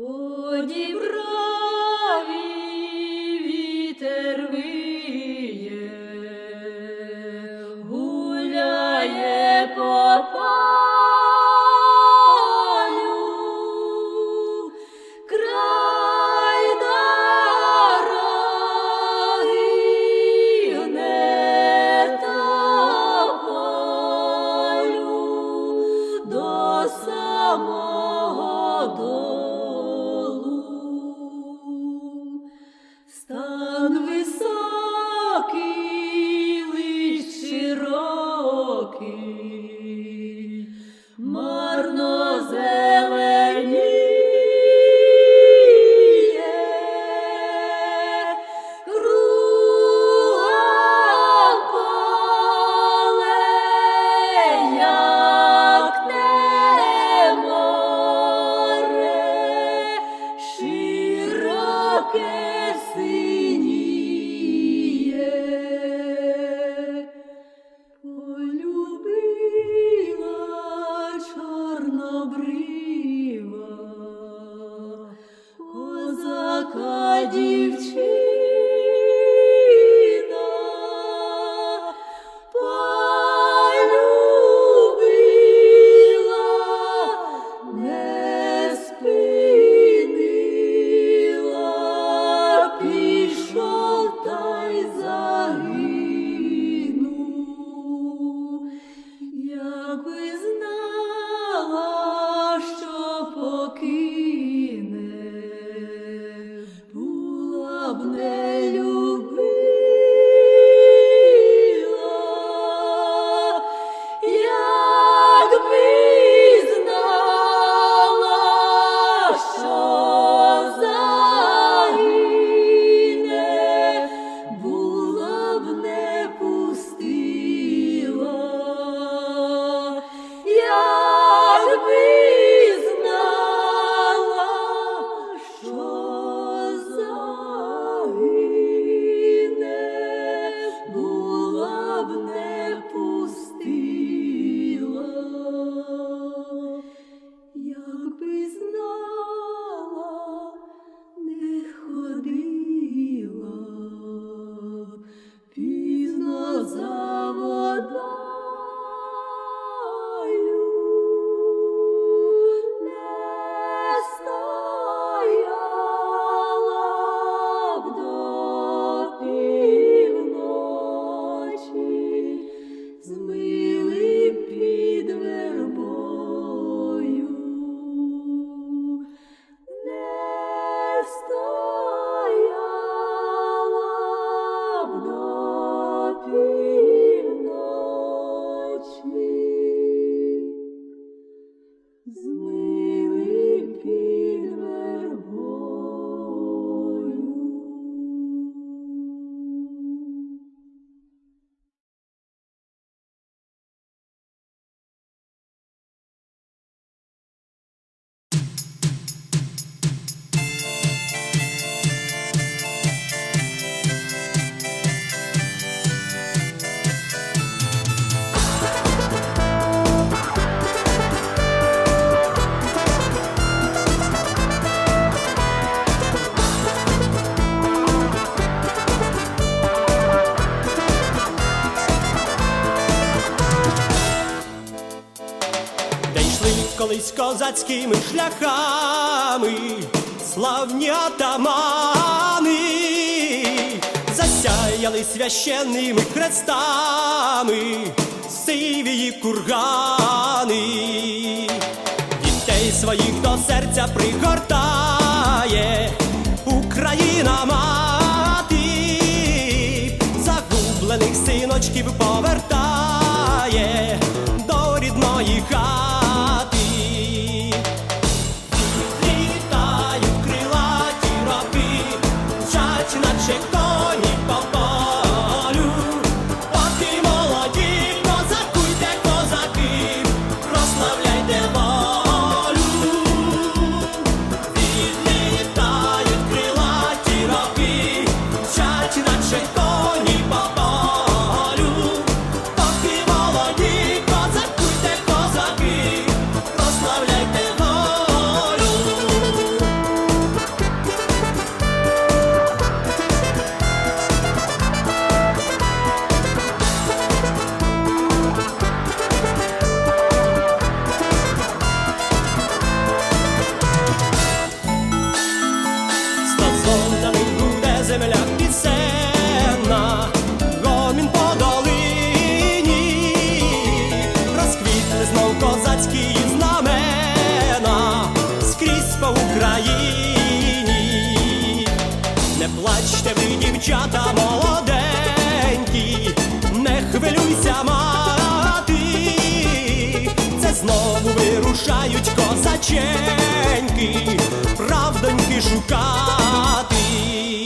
Одібрав добрый. stars. колись козацькими шляхами, славні атамани, засяяли священними хрестами, сивії кургани, дітей своїх до серця пригортає Україна мати, загублених синочків повертає. До рідної хати дівчата молоденькі, не хвилюйся, мати, це знову вирушають козаченьки, правдоньки шукати.